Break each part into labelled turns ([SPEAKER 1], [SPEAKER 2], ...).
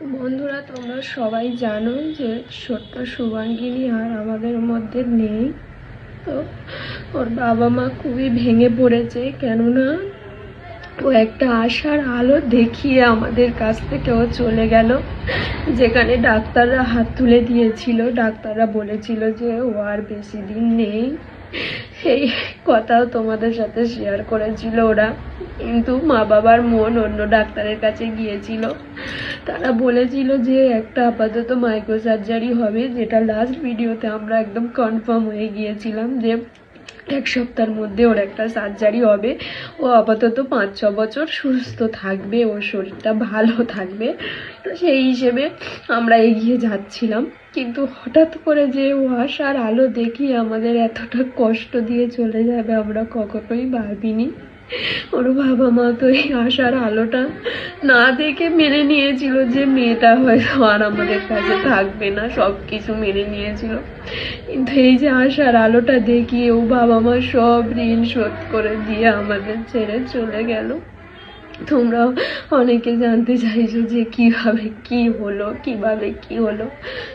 [SPEAKER 1] বন্ধুরা, তোমরা সবাই জানো যে ছোট্ট শুভাঙ্গিনী আর আমাদের মধ্যে নেই। তো ওর বাবা মা খুবই ভেঙে পড়েছে, কেননা ও একটা আশার আলো দেখিয়ে আমাদের কাছ থেকে ও চলে গেল। যেখানে ডাক্তাররা হাত তুলে দিয়েছিল, ডাক্তাররা বলেছিল যে ও আর বেশি দিন নেই। সেই কথাও তোমাদের সাথে শেয়ার করেছিল ওরা। কিন্তু মা বাবার মন অন্য ডাক্তারের কাছে গিয়েছিল। তারা বলেছিল যে একটা আপাতত মাইক্রো সার্জারি হবে, যেটা লাস্ট ভিডিওতে আমরা একদম কনফার্ম হয়ে গিয়েছিলাম যে এক সপ্তাহের মধ্যে ওর একটা সার্জারি হবে। ও আপাতত পাঁচ, ছ বছর সুস্থ থাকবে, ওর শরীরটা ভালো থাকবে। তো সেই হিসেবে আমরা এগিয়ে যাচ্ছিলাম। কিন্তু হঠাৎ করে যে ও আশার আলো দেখি আমাদের এতটা কষ্ট দিয়ে চলে যাবে, আমরা কখনোই ভাবিনি। ওর বাবা মা তো এই আশার আলোটা না দেখে মেনে নিয়েছিল যে মেয়েটা হয়তো আর আমাদের কাছে থাকবে না সব কিছু মেনে নিয়েছিল। কিন্তু এই যে আশার আলোটা দেখিয়ে ও বাবা মা সব ঋণ শোধ করে দিয়ে আমাদের ছেড়ে চলে গেল। তোমরা অনেকে জানতে চাইছো যে কীভাবে কি হলো, কীভাবে কি হলো।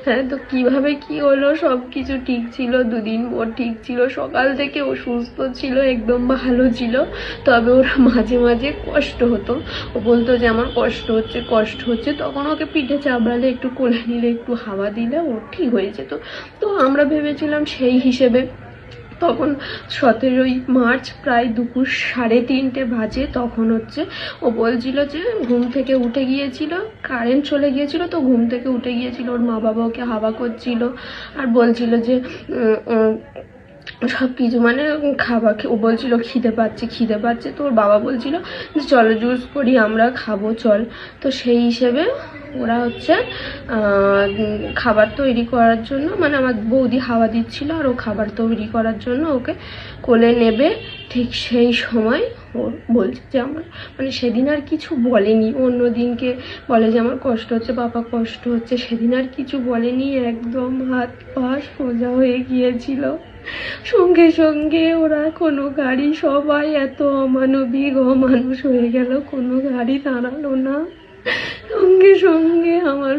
[SPEAKER 1] হ্যাঁ তো কীভাবে কি হলো সব কিছু ঠিক ছিল, দুদিন ও ঠিক ছিল, সকাল থেকে ও সুস্থ ছিল, একদম ভালো ছিল, তবে ওর মাঝে মাঝে কষ্ট হতো। ও বলতো যে, আমার কষ্ট হচ্ছে কষ্ট হচ্ছে। তখন ওকে পিঠে চাবড়ালে একটু কোলে নিলে, একটু হাওয়া দিলে, ও ঠিক হয়ে যেত। তো আমরা ভেবেছিলাম সেই হিসেবে তখন সতেরোই মার্চ প্রায় দুপুর সাড়ে তিনটে বাজে, তখন হচ্ছে ও বলছিল যে ঘুম থেকে উঠে গিয়েছিল, কারেন্ট চলে গিয়েছিল তো ঘুম থেকে উঠে গিয়েছিল, ওর মা বাবা ওকে হাওয়া করছিল আর বলছিল যে সব কিছু মানে খাবার ও বলছিল খিদে পাচ্ছে খিদে পাচ্ছে, তো ওর বাবা বলছিল যে চলো জুস করি, আমরা খাব, চল। তো সেই হিসেবে ওরা হচ্ছে খাবার তৈরি করার জন্য মানে আমার বৌদি হাওয়া দিচ্ছিল আর ও খাবার তৈরি করার জন্য ওকে কোলে নেবে। ঠিক সেই সময় ও বলছে যে আমার মানে সেদিন আর কিছু বলেনি। অন্য দিনকে বলে যে আমার কষ্ট হচ্ছে, বাবা কষ্ট হচ্ছে, সেদিন আর কিছু বলেনি। একদম হাত পা সোজা হয়ে গিয়েছিল। সঙ্গে সঙ্গে ওরা কোনো গাড়ি, সবাই এত অমানবিক, অমানুষ হয়ে গেল, কোনো গাড়ি দাঁড়াল না। সঙ্গে সঙ্গে আমার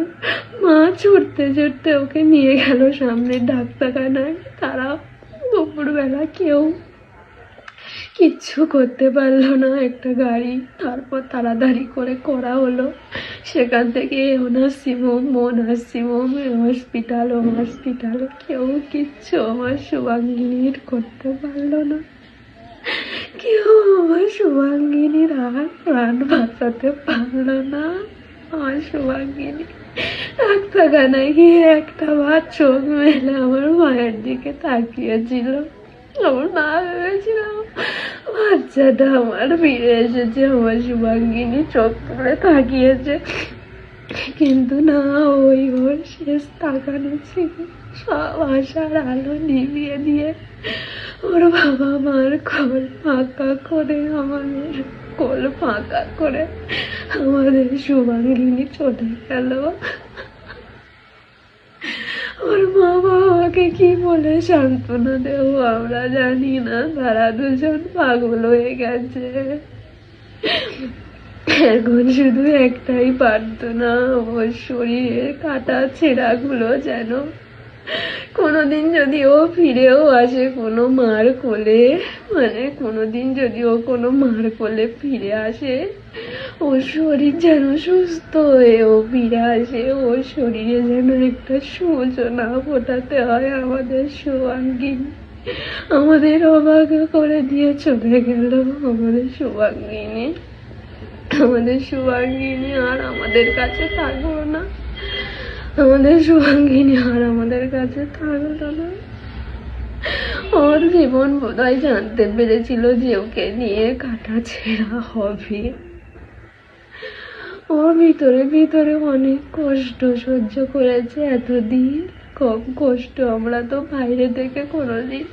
[SPEAKER 1] মা ছুটতে ছুটতে ওকে নিয়ে গেল সামনের ডাক্তারখানায়। তারা দুপুরবেলা কেউ কিচ্ছু করতে পারল না একটা গাড়ি। তারপর তাড়াতাড়ি করে করা হলো। সেখান থেকে ও নার্সিংহোম ও নার্সিংহোম হসপিটাল ও হসপিটাল কেউ কিচ্ছু আমার শুভাঙ্গিনীর করতে পারল না। কেউ আমার শুভাঙ্গিনীর আর প্রাণ বাঁচাতে পারল না। আমার শুভাঙ্গিনী ডাক্তারখানায় গিয়ে একটা বার চোখ মেলে আমার মায়ের দিকে তাকিয়েছিল। আমার মা ভেবেছিল বাচ্চাটা আমার ফিরে এসেছে, আমার শুভাঙ্গিনী চোখ তুলে তাকিয়েছে। কিন্তু না, ওই ওর শেষ তাকানো ছিল। সব আশার আলো নিভিয়ে দিয়ে ওর বাবা মার কোল ফাঁকা করে, আমাদের কোল ফাঁকা করে আমাদের শুভাঙ্গিনী চলে গেল। ওর মা বাবাকে কি বলে সান্ত্বনা দেবো আমরা জানি না, তারা দুজন পাগল হয়ে গেছে। এখন শুধু একটাই প্রার্থনা, ওর শরীরের কাটা ছেঁড়াগুলো যেন কোনোদিন যদি ও ফিরেও আসে কোনো মার কোলে মানে কোনোদিন যদি ও কোনো মার কোলে ফিরে আসে ওর শরীর যেন সুস্থ হয়ে ও ফিরে আসে। ওর শরীরে যেন একটা সূচনা ফোটাতে হয় আমাদের শুভাঙ্গী আমাদের অবাক করে দিয়ে চলে গেল আমাদের শুভাঙ্গিনী আমাদের শুভাঙ্গিনী আর আমাদের কাছে থাকল না। আমাদের শুভাঙ্গিনী আর আমাদের কাছে থাকল না। ওর জীবন বোধহয় জানতে পেরেছিল যে ওকে নিয়ে কাটা ছেঁড়া হবে। ওর ভিতরে ভিতরে অনেক কষ্ট সহ্য করেছে এতদিন। কম কষ্ট আমরা তো বাইরে থেকে কোনোদিন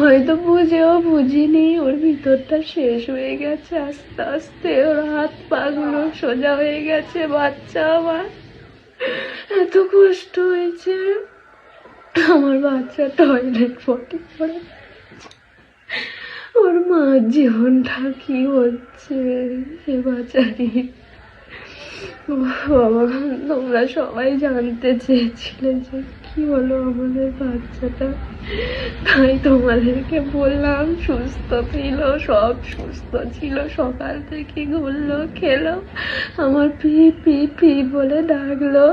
[SPEAKER 1] হয়তো বুঝেও বুঝিনি। ওর ভিতরটা শেষ হয়ে গেছে আস্তে আস্তে। ওর হাত পাগুলো সোজা হয়ে গেছে, বাচ্চা আমার। এত কষ্ট হয়েছে। আমার বাচ্চা টয়লেট পটি করে ওর মার জীবনটা কি হচ্ছে? সে বাচ্চারি ও বাবা তোমরা সবাই জানতে চেয়েছিলে যে কি হলো আমাদের বাচ্চাটা। তাই তোমাদেরকে বললাম, সুস্থ ছিল, সব সুস্থ ছিল, সকাল থেকে ঘুরলো, খেলো, আমার পি পি পি বলে ডাকলো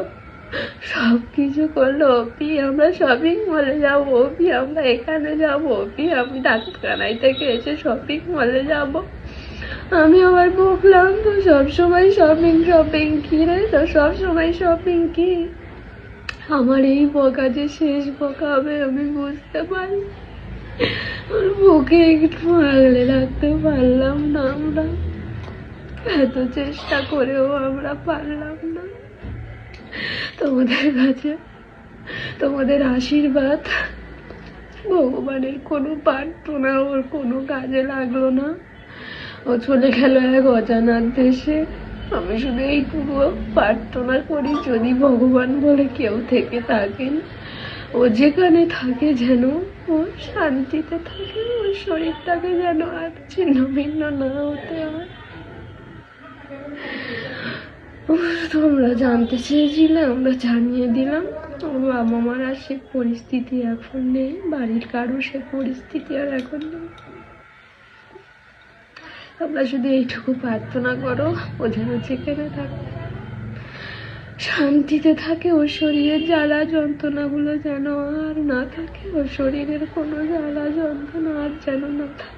[SPEAKER 1] সব কিছু করল পি আমরা শপিং মলে যাব পি আমরা এখানে যাব পি আমি ডাক্তারখানায় থেকে এসে শপিং মলে যাব। আমি আবার বকলাম তো, সবসময় শপিং শপিং কি রে? তো সবসময় শপিং কি? আমার এই বকা যে শেষ বকা হবে, আমি বুঝতে পারি ওর বুকে একটু আগলে রাখতে পারলাম না আমরা। এত চেষ্টা করেও আমরা পারলাম না। তোমাদের কাছে তোমাদের আশীর্বাদ। ভগবানের কোনো প্রার্থনা ওর কোনো কাজে লাগল না। ও চলে গেল এক অজানার দেশে। আমি শুধু এইটুকু প্রার্থনা করি, যদি ভগবান বলে কেউ থেকে থাকেন, ও যেখানে থাকে যেন, ও শান্তিতে থাকে ওর শরীরটাকে যেন আর ছিন্ন ভিন্ন না হতে হয়। তোমরা জানতে চেয়েছিলে, আমরা জানিয়ে দিলাম। আমার বাবা মার আর সে পরিস্থিতি এখন নেই, বাড়ির কারও সে পরিস্থিতি আর এখন নেই। তোমরা শুধু এইটুকু প্রার্থনা করো, ও যেন যেখানে থাকে। শান্তিতে থাকে ও শরীরের জ্বালা যন্ত্রণাগুলো যেন আর না থাকে ও শরীরের কোনো জ্বালা যন্ত্রণা আর যেন না থাকে।